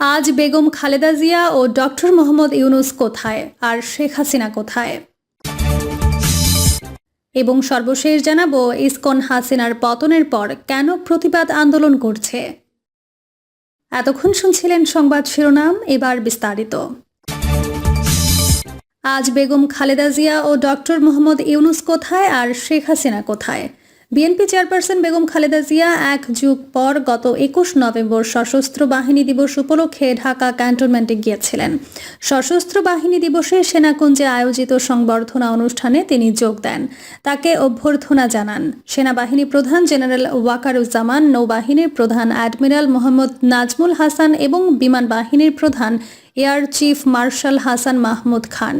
আজ বেগম খালেদা জিয়া ও ডক্টর মোহাম্মদ ইউনুস কোথায়? আর শেখ হাসিনা কোথায়? এবং সর্বশেষ জানাব, ইসকন হাসিনার পতনের পর কেন প্রতিবাদ আন্দোলন করছে? এতক্ষণ শুনছিলেন সংবাদ শিরোনাম, এবার বিস্তারিত। আজ বেগম খালেদা জিয়া ও ডক্টর মোহাম্মদ ইউনুস কোথায় আর শেখ হাসিনা কোথায়? বিএনপি চেয়ারপারসন বেগম খালেদা জিয়া এক যুগ পর গত একুশ নভেম্বর সশস্ত্র বাহিনী দিবস উপলক্ষে ঢাকা ক্যান্টনমেন্টে গিয়েছিলেন। সশস্ত্র বাহিনী দিবসে সেনাকুঞ্জে আয়োজিত সংবর্ধনা অনুষ্ঠানে তিনি যোগ দেন। তাকে অভ্যর্থনা জানান। সেনাবাহিনী প্রধান জেনারেল ওয়াকারুজ্জামান, নৌবাহিনীর প্রধান অ্যাডমিরাল মোহাম্মদ নাজমুল হাসান এবং বিমান বাহিনীর প্রধান air chief marshal Hasan Mahmud Khan.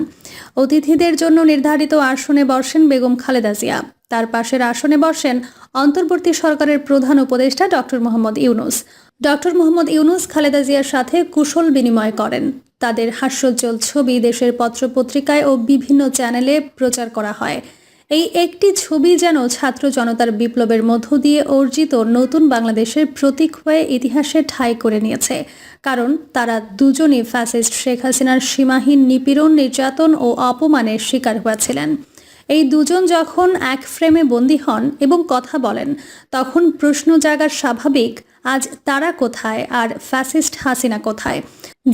অতিথিদের জন্য নির্ধারিত আসনে বসেন বেগম খালেদা জিয়া। তার পাশের আসনে বসেন অন্তর্বর্তী সরকারের প্রধান উপদেষ্টা ডক্টর মোহাম্মদ ইউনুস। ডক্টর মোহাম্মদ ইউনুস খালেদা জিয়ার সাথে কুশল বিনিময় করেন। তাদের হাস্যোজ্জ্বল ছবি দেশের পত্রপত্রিকায় ও বিভিন্ন চ্যানেলে প্রচার করা হয়। এই একটি ছবি যেন ছাত্র জনতার বিপ্লবের মধ্য দিয়ে অর্জিত নতুন বাংলাদেশের প্রতীক হয়ে ইতিহাসে ঠাঁই করে নিয়েছে। কারণ তারা দুজনই ফ্যাসিস্ট শেখ হাসিনার সীমাহীন নিপীড়ন, নির্যাতন ও অপমানের শিকার হয়েছিলেন। এই দুজন যখন এক ফ্রেমে বন্দী হন এবং কথা বলেন, তখন প্রশ্ন জাগার স্বাভাবিক, আজ তারা কোথায় আর ফ্যাসিস্ট হাসিনা কোথায়?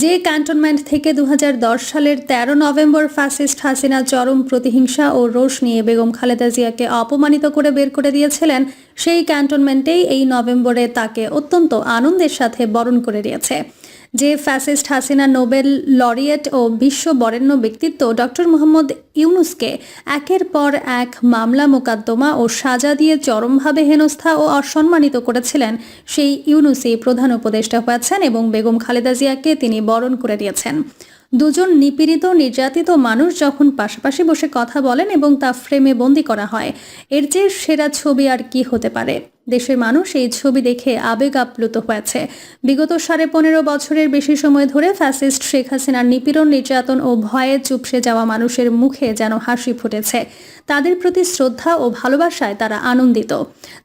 যে ক্যান্টনমেন্ট থেকে দু হাজার দশ সালের ১৩ নভেম্বর ফ্যাসিস্ট হাসিনা চরম প্রতিহিংসা ও রোষ নিয়ে বেগম খালেদা জিয়াকে অপমানিত করে বের করে দিয়েছিলেন, সেই ক্যান্টনমেন্টেই এই নভেম্বরে তাকে অত্যন্ত আনন্দের সাথে বরণ করে দিয়েছে। যে ফ্যাসিস্ট হাসিনা নোবেল লরিয়েট ও বিশ্ব বরেণ্য ব্যক্তিত্ব ডক্টর মোহাম্মদ ইউনুসকে একের পর এক মামলা মোকদ্দমা ও সাজা দিয়ে চরমভাবে হেনস্থা ও অসম্মানিত করেছিলেন সেই ইউনুসই প্রধান উপদেষ্টা হয়েছেন এবং বেগম খালেদা জিয়াকে তিনি বরণ করে দিয়েছেন। দুজন নিপীড়িত, নির্যাতিত মানুষ যখন পাশাপাশি বসে কথা বলেন এবং তা ফ্রেমে বন্দি করা হয়, এর চেয়ে সেরা ছবি আর কি হতে পারে? দেশের মানুষ এই ছবি দেখে আবেগ আপ্লুত হয়েছে। বিগত সাড়ে পনেরো বছরের বেশি সময় ধরে ফ্যাসিস্ট শেখ হাসিনার নিপীড়ন, নির্যাতন ও ভয়ে চুপসে যাওয়া মানুষের মুখে যেন হাসি ফুটেছে। তাদের প্রতি শ্রদ্ধা ও ভালোবাসায় তারা আনন্দিত।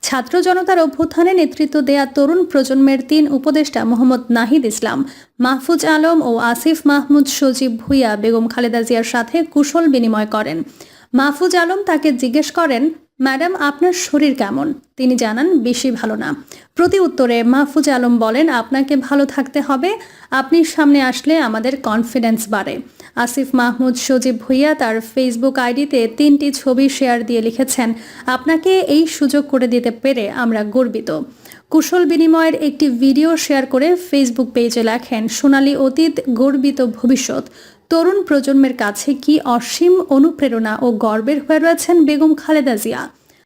ছাত্র জনতার অভ্যুত্থানে নেতৃত্ব দেয়া তরুণ প্রজন্মের তিন উপদেষ্টা মোহাম্মদ নাহিদ ইসলাম, মাহফুজ আলম ও আসিফ মাহমুদ সজীব ভুইয়া বেগম খালেদা জিয়ার সাথে কুশল বিনিময় করেন। মাহফুজ আলম তাকে জিজ্ঞেস করেন ম্যাডাম, আপনার শরীর কেমন? তিনি জানান, বেশি ভালো না। প্রতি উত্তরে মাহফুজ আলম বলেন, আপনাকে ভালো থাকতে হবে। আপনি সামনে আসলে আমাদের কনফিডেন্স বাড়ে। আসিফ মাহমুদ সজীব ভুইয়া তার ফেসবুক আইডিতে তিনটি ছবি শেয়ার দিয়ে লিখেছেন, আপনাকে এই সুযোগ করে দিতে পেরে আমরা গর্বিত। কুশল বিনিময়ের একটি ভিডিও শেয়ার করে ফেসবুক পেজে লেখেন, সোনালী অতীত গর্বিত ভবিষ্যৎ। তরুণ প্রজন্মের কাছে কি অসীম অনুপ্রেরণা ও গর্বের হয়ে রয়েছেন বেগম খালেদা জিয়া?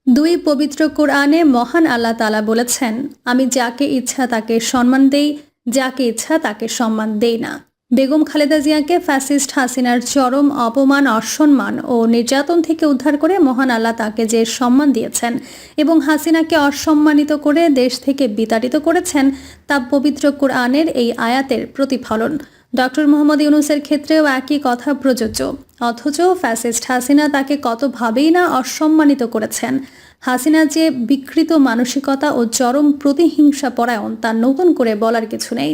দুই পবিত্র কোরআনে মহান আল্লাহ তালা বলেছেন, আমি যাকে ইচ্ছা তাকে সম্মান দেই, যাকে ইচ্ছা তাকে সম্মান দেই না। বেগম খালেদা জিয়াকে ফ্যাসিস্ট হাসিনার চরম অপমান, অসম্মান ও নির্যাতন থেকে উদ্ধার করে মহান আল্লাহ তাকে যে সম্মান দিয়েছেন এবং হাসিনাকে অসম্মানিত করে দেশ থেকে বিতাড়িত করেছেন, তা পবিত্র কোরআনের এই আয়াতের প্রতিফলন। ডক্টর মোহাম্মদ ইউনুসের ক্ষেত্রেও একই কথা প্রযোজ্য। অথচ ফ্যাসিস্ট হাসিনা তাকে কতভাবেই না অসম্মানিত করেছেন, হাসিনা যে বিকৃত মানসিকতা ও চরম প্রতিহিংসা পরায়ণ তা নতুন করে বলার কিছু নেই।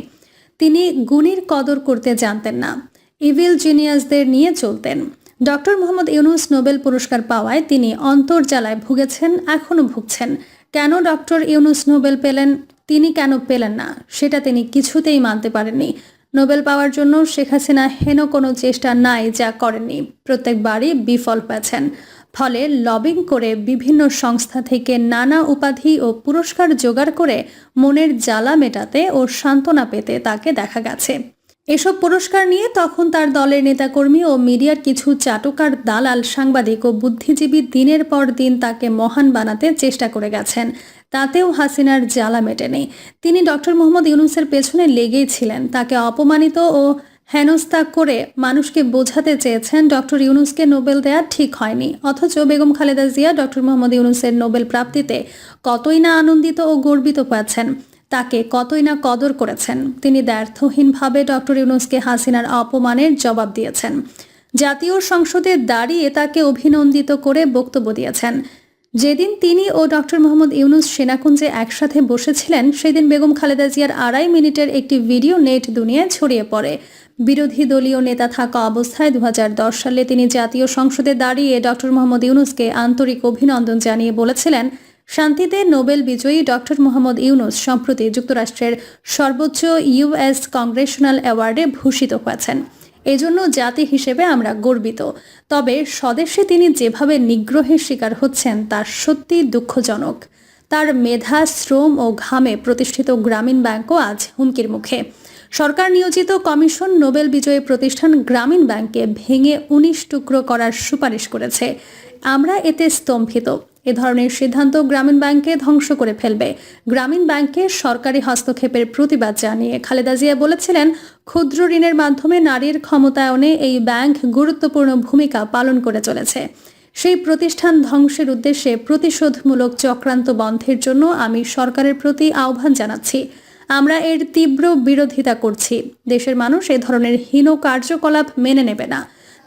তিনি গুণীর কদর করতে জানতেন না, ইভিল জিনিয়াসদের নিয়ে চলতেন। ডক্টর মোহাম্মদ ইউনুস নোবেল পুরস্কার পাওয়ায় তিনি অন্তর্জালায় ভুগেছেন, এখনও ভুগছেন। কেন ডক্টর ইউনুস নোবেল পেলেন, তিনি কেন পেলেন না, সেটা তিনি কিছুতেই মানতে পারেননি। নোবেল পাওয়ার জন্য শেখ হাসিনা হেন কোনো চেষ্টা নাই যা করেননি। প্রত্যেকবারই বিফল হয়েছেন। ফলে লবিং করে বিভিন্ন সংস্থা থেকে নানা উপাধি ও পুরস্কার জোগাড় করে মনের জ্বালা মেটাতে ও সান্ত্বনা পেতে তাকে দেখা গেছে। এসব পুরস্কার নিয়ে তখন তার দলের নেতাকর্মী ও মিডিয়ার কিছু চাটুকার দালাল সাংবাদিক ও বুদ্ধিজীবী দিনের পর দিন তাকে মহান বানাতে চেষ্টা করে গেছেন। তাতেও হাসিনার জ্বালা মেটেনি। তিনি ডক্টর মোহাম্মদ ইউনুসের পেছনে লেগেই ছিলেন। তাকে অপমানিত ও হেনস্থা করে মানুষকে বোঝাতে চেয়েছেন ডক্টর ইউনুসকে নোবেল দেওয়া ঠিক হয়নি। অথচ বেগম খালেদা জিয়া ডক্টর মোহাম্মদ ইউনুসের নোবেল প্রাপ্তিতে কতই না আনন্দিত ও গর্বিত হয়েছেন। তাকে কতই না কদর করেছেন। তিনি দ্ব্যর্থহীনভাবে ডক্টর ইউনুসকে হাসিনার অপমানের জবাব দিয়েছেন। জাতীয় সংসদে দাঁড়িয়ে তাকে অভিনন্দিত করে বক্তব্য দিয়েছেন। যেদিন তিনি ও ডক্টর মোহাম্মদ ইউনুস সেনাকুঞ্জে একসাথে বসেছিলেন, সেদিন বেগম খালেদা জিয়ার আড়াই মিনিটের একটি ভিডিও নেট দুনিয়ায় ছড়িয়ে পড়ে। বিরোধী দলীয় নেতা থাকা অবস্থায় দু হাজার দশ সালে তিনি জাতীয় সংসদে দাঁড়িয়ে ডক্টর মোহাম্মদ ইউনুসকে আন্তরিক অভিনন্দন জানিয়ে বলেছিলেন শান্তিতে নোবেল বিজয়ী ডক্টর মোহাম্মদ ইউনুস সম্প্রতি যুক্তরাষ্ট্রের সর্বোচ্চ ইউএস কংগ্রেশনাল অ্যাওয়ার্ডে ভূষিত হয়েছেন। এজন্য জাতি হিসেবে আমরা গর্বিত। তবে স্বদেশে তিনি যেভাবে নিগ্রহের শিকার হচ্ছেন তা সত্যি দুঃখজনক। তার মেধা, শ্রম ও ঘামে প্রতিষ্ঠিত গ্রামীণ ব্যাংকও আজ হুমকির মুখে। সরকার নিয়োজিত কমিশন নোবেল বিজয়ী প্রতিষ্ঠান গ্রামীণ ব্যাংকে ভেঙে উনিশ টুকরো করার সুপারিশ করেছে। আমরা এতে স্তম্ভিত। এ ধরনের সিদ্ধান্ত গ্রামীণ ব্যাংকে ধ্বংস করে ফেলবে। গ্রামীণ ব্যাংকে সরকারি হস্তক্ষেপের প্রতিবাদ জানিয়ে খালেদা জিয়া বলেছিলেন, ক্ষুদ্র ঋণের মাধ্যমে নারীর ক্ষমতায়নে এই ব্যাংক গুরুত্বপূর্ণ ভূমিকা পালন করে চলেছে। সেই প্রতিষ্ঠান ধ্বংসের উদ্দেশ্যে প্রতিশোধমূলক চক্রান্ত বন্ধের জন্য আমি সরকারের প্রতি আহ্বান জানাচ্ছি। আমরা এর তীব্র বিরোধিতা করছি। দেশের মানুষ এ ধরনের হীন কার্যকলাপ মেনে নেবে না।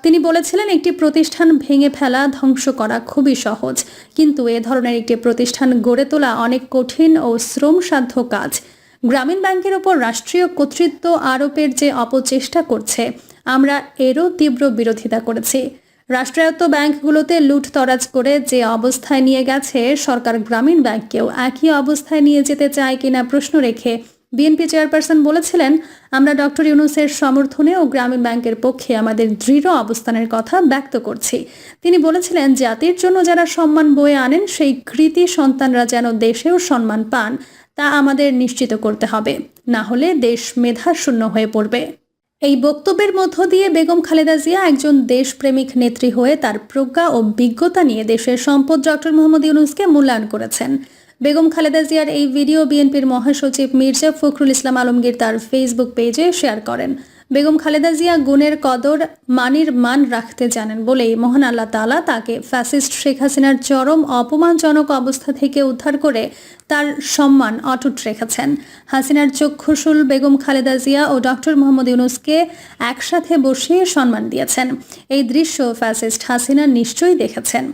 তিনি বলেছিলেন, একটি প্রতিষ্ঠান ভেঙে ফেলা, ধ্বংস করা খুবই সহজ। কিন্তু এ ধরনের একটি প্রতিষ্ঠান গড়ে তোলা অনেক কঠিন ও শ্রমসাধ্য কাজ। গ্রামীণ ব্যাংকের ওপর রাষ্ট্রীয় কর্তৃত্ব আরোপের যে অপচেষ্টা করছে, আমরা এরও তীব্র বিরোধিতা করেছি। রাষ্ট্রায়ত্ত ব্যাংকগুলোতে লুটতরাজ করে যে অবস্থায় নিয়ে গেছে, সরকার গ্রামীণ ব্যাংককেও একই অবস্থায় নিয়ে যেতে চায় কিনা প্রশ্ন রেখে বিএনপি চেয়ারপারসন বলেছিলেন, আমরা ডক্টর ইউনুসের সমর্থনে ও গ্রামীণ ব্যাংকের পক্ষে আমাদের দৃঢ় অবস্থানের কথা ব্যক্ত করছি। তিনি বলেছিলেন, জাতির জন্য যারা সম্মান বয়ে আনেন, সেই কৃতি সন্তানরা যেন দেশেও সম্মান পান, তা আমাদের নিশ্চিত করতে হবে। না হলে দেশ মেধাশূন্য হয়ে পড়বে। এই বক্তব্যের মধ্য দিয়ে বেগম খালেদা জিয়া একজন দেশপ্রেমিক নেত্রী হয়ে তার প্রজ্ঞা ও বিজ্ঞতা নিয়ে দেশের সম্পদ ডক্টর মোহাম্মদ ইউনুসকে মূল্যায়ন করেছেন। বেগম খালেদা জিয়ার এই ভিডিও বিএনপির মহাসচিব মির্জা ফখরুল ইসলাম আলমগীর তার ফেসবুক পেজে শেয়ার করেন। বেগম খালেদা জিয়া গুণের কদর, মানির মান রাখতে জানেন বলেই মহান আল্লাহ তালা তাকে ফ্যাসিস্ট শেখ হাসিনার চরম অপমানজনক অবস্থা থেকে উদ্ধার করে তার সম্মান অটুট রেখেছেন। হাসিনার চক্ষুশুল বেগম খালেদা জিয়া ও ডক্টর মোহাম্মদ ইউনুসকে একসাথে বসিয়ে সম্মান দিয়েছেন। এই দৃশ্য ফ্যাসিস্ট হাসিনা নিশ্চয়ই দেখেছেন।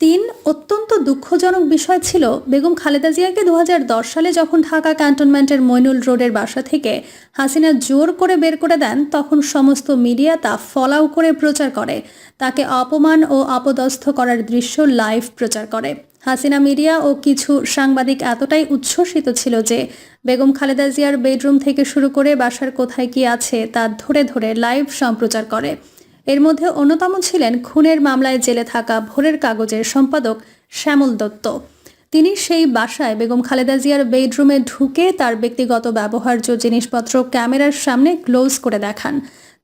তিন অত্যন্ত দুঃখজনক বিষয় ছিল বেগম খালেদা জিয়াকে দু হাজার দশ সালে যখন ঢাকা ক্যান্টনমেন্টের মইনুল রোডের বাসা থেকে হাসিনা জোর করে বের করে দেন, তখন সমস্ত মিডিয়া তা ফলাও করে প্রচার করে। তাকে অপমান ও আপদস্থ করার দৃশ্য লাইভ প্রচার করে। হাসিনা মিডিয়া ও কিছু সাংবাদিক এতটাই উচ্ছ্বসিত ছিল যে বেগম খালেদা জিয়ার বেডরুম থেকে শুরু করে বাসার কোথায় কি আছে তা ধরে ধরে লাইভ সম্প্রচার করে। এর মধ্যে অন্যতম ছিলেন খুনের মামলায় জেলে থাকা ভোরের কাগজের সম্পাদক শ্যামল দত্ত। তিনি সেই বাসায় বেগম খালেদা জিয়ার বেডরুমে ঢুকে তার ব্যক্তিগত ব্যবহার্য জিনিসপত্র ক্যামেরার সামনে ক্লোজ করে দেখান।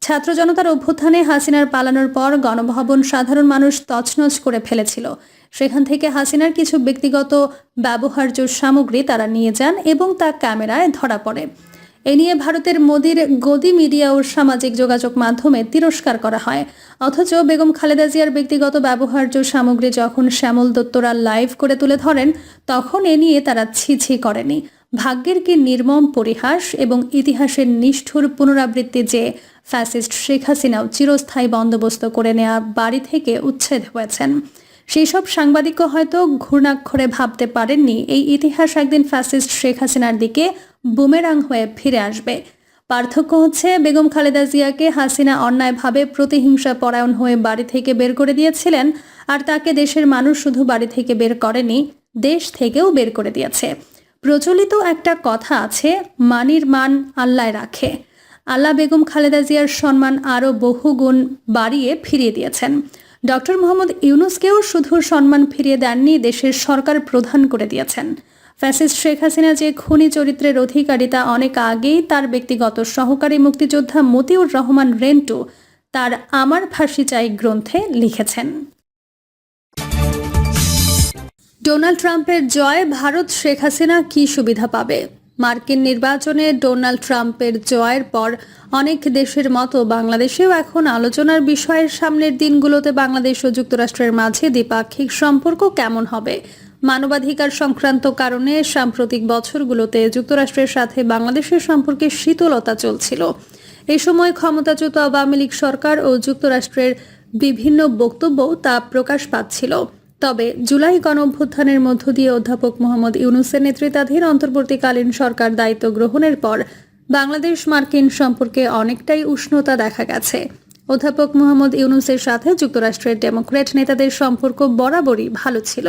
ছাত্র জনতার অভ্যুত্থানে হাসিনার পালানোর পর গণভবন সাধারণ মানুষ তছনছ করে ফেলেছিল। সেখান থেকে হাসিনার কিছু ব্যক্তিগত ব্যবহার্য সামগ্রী তারা নিয়ে যান এবং তা ক্যামেরায় ধরা পড়ে। এ নিয়ে ভারতের মোদির গদি মিডিয়া ও সামাজিক যোগাযোগ মাধ্যমে তিরস্কার করা হয়। অথচ বেগম খালেদা জিয়ার ব্যক্তিগত ব্যবহার্য সামগ্রী যখন শ্যামল দত্তরা লাইভ করে তুলে ধরেন, তখন এ নিয়ে তারা ছিছি করেনি। ভাগ্যের কি নির্মম পরিহাস এবং ইতিহাসের নিষ্ঠুর পুনরাবৃত্তি যে ফ্যাসিস্ট শেখ হাসিনাও চিরস্থায়ী বন্দোবস্ত করে নেওয়া বাড়ি থেকে উচ্ছেদ হয়েছেন। সেই সব সাংবাদিকও হয়তো ঘূর্ণাক্ষরে ভাবতে পারেননি। এই ইতিহাস একদিন ফ্যাসিস্ট শেখ হাসিনার দিকে বুমেরাং হয়ে ফিরে আসবে। পার্থক্য হচ্ছে বেগম খালেদা জিয়াকে হাসিনা অন্যায়ভাবে প্রতিহিংসা পরায়ণ হয়ে বাড়ি থেকে বের করে দিয়েছিলেন আর তাকে দেশের মানুষ শুধু বাড়ি থেকে বের করেনি, দেশ থেকেও বের করে দিয়েছে। প্রচলিত একটা কথা আছে, মানির মান আল্লাহ রাখে। আল্লাহ বেগম খালেদা জিয়ার সম্মান আরও বহু গুণ বাড়িয়ে ফিরিয়ে দিয়েছেন। ডক্টর মোহাম্মদ ইউনুসকেও শুধু সম্মান ফিরিয়ে দেননি দেশের সরকার প্রধান করে দিয়েছেন। ফ্যাসিস্ট শেখ হাসিনা যে খুনি চরিত্রের অধিকারী তা অনেক আগেই তার ব্যক্তিগত সহকারী মুক্তিযোদ্ধা মতিউর রহমান রেন্টু তার আমার ফাঁসি চাই গ্রন্থে লিখেছেন। ডোনাল্ড ট্রাম্পের জয় ভারত শেখ হাসিনা কি সুবিধা পাবে? মার্কিন নির্বাচনে ডোনাল্ড ট্রাম্পের জয়ের পর অনেক দেশের মতো বাংলাদেশেও এখন আলোচনার বিষয়ের সামনের দিনগুলোতে বাংলাদেশ ও যুক্তরাষ্ট্রের মাঝে দ্বিপাক্ষিক সম্পর্ক কেমন হবে? মানবাধিকার সংক্রান্ত কারণে সাম্প্রতিক বছরগুলোতে যুক্তরাষ্ট্রের সাথে বাংলাদেশের সম্পর্কে শীতলতা চলছিল। এ সময় ক্ষমতাচ্যুত আওয়ামী লীগ সরকার ও যুক্তরাষ্ট্রের বিভিন্ন বক্তব্য তা প্রকাশ পাচ্ছিল। তবে জুলাই গণঅভ্যুত্থানের মধ্য দিয়ে অধ্যাপক মোহাম্মদ ইউনুসের নেতৃত্বাধীন অন্তর্বর্তীকালীন সরকার দায়িত্ব গ্রহণের পর বাংলাদেশ মার্কিন সম্পর্কে অনেকটাই উষ্ণতা দেখা গেছে। অধ্যাপক মোহাম্মদ ইউনুসের সাথে যুক্তরাষ্ট্রের ডেমোক্র্যাট নেতাদের সম্পর্ক বরাবরই ভালো ছিল।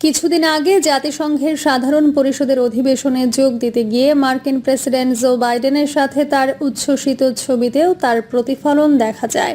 কিছুদিন আগে জাতিসংঘের সাধারণ পরিষদের অধিবেশনে যোগ দিতে গিয়ে মার্কিন প্রেসিডেন্ট জো বাইডেনের সাথে তার উচ্ছ্বসিত ছবিতেও তার প্রতিফলন দেখা যায়।